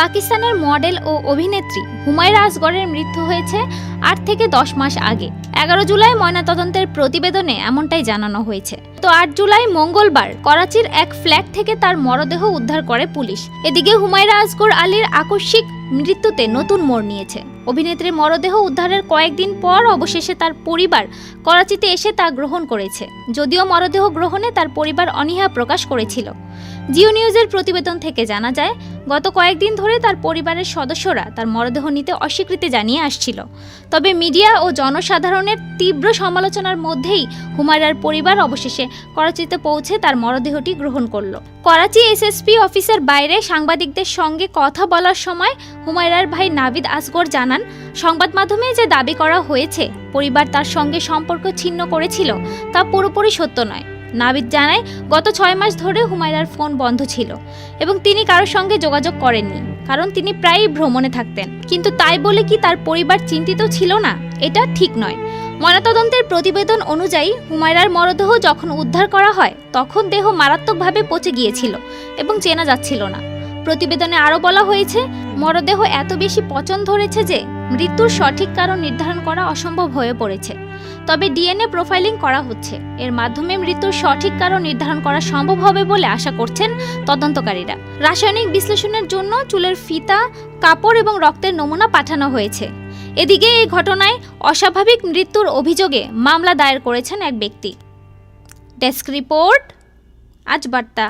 পাকিস্তানের মডেল ও অভিনেত্রী হুমায়রা আসগরের মৃত্যু হয়েছে আট থেকে দশ মাস আগে। এগারো জুলাই ময়নাতদন্তের প্রতিবেদনে এমনটাই জানানো হয়েছে। তো আট জুলাই মঙ্গলবার করাচির এক ফ্ল্যাট থেকে তার মরদেহ উদ্ধার করে পুলিশ। এদিকে হুমায়রা আসগর আলীর আকস্মিক মৃত্যুতে নতুন মোড় নিয়েছে। অভিনেত্রীর মরদেহ উদ্ধারের কয়েকদিন পর অবশেষে তার পরিবার করাচিতে এসে তা গ্রহণ করেছে। যদিও মরদেহ গ্রহণে তার পরিবার অনীহা প্রকাশ করেছিল। জিও নিউজের প্রতিবেদন থেকে জানা যায়, গত কয়েকদিন ধরে তার পরিবারের সদস্যরা তার মরদেহ নিতে অস্বীকৃতি জানিয়ে আসছিল। তবে মিডিয়া ও জনসাধারণের তীব্র সমালোচনার মধ্যেই হুমায়রার পরিবার অবশেষে করাচিতে পৌঁছে তার মরদেহটি গ্রহণ করল। করাচি এসএসপি অফিসের বাইরে সাংবাদিকদের সঙ্গে কথা বলার সময় হুমায়রার ভাই নাবিদ আসগর জানান, সংবাদ মাধ্যমে যে দাবি করা হয়েছে, পরিবার তার সঙ্গে সম্পর্ক ছিন্ন করেছিল, তা পুরোপুরি সত্য নয়। নাবিদ জানায়, গত ছয় মাস ধরে হুমায়রার ফোন বন্ধ ছিল এবং তিনি কারোর সঙ্গে যোগাযোগ করেননি। কারণ তিনি প্রায়ই ভ্রমণে থাকতেন। কিন্তু তাই বলে কি তার পরিবার চিন্তিত ছিল না? এটা ঠিক নয়। ময়নাতদন্তের প্রতিবেদন অনুযায়ী হুমায়রার মরদেহ যখন উদ্ধার করা হয়, তখন দেহ মারাত্মকভাবে পচে গিয়েছিল এবং চেনা যাচ্ছিল না। প্রতিবেদনে আরও বলা হয়েছে, মরদেহ এত বেশি পচন ধরেছে যে মৃত্যুর সঠিক কারণ নির্ধারণ করা অসম্ভব হয়ে পড়েছে। তবে ডিএনএ প্রোফাইলিং করা হচ্ছে। এর মাধ্যমে মৃত্যুর সঠিক কারণ নির্ধারণ করা সম্ভব হবে বলে আশা করছেন তদন্তকারীরা। রাসায়নিক বিশ্লেষণের জন্য চুলের ফিতা, কাপড় এবং রক্তের নমুনা পাঠানো হয়েছে। এদিকে এই ঘটনায় অস্বাভাবিক মৃত্যুর অভিযোগে মামলা দায়ের করেছেন এক ব্যক্তি। ডেস্ক রিপোর্ট, আজ বার্তা।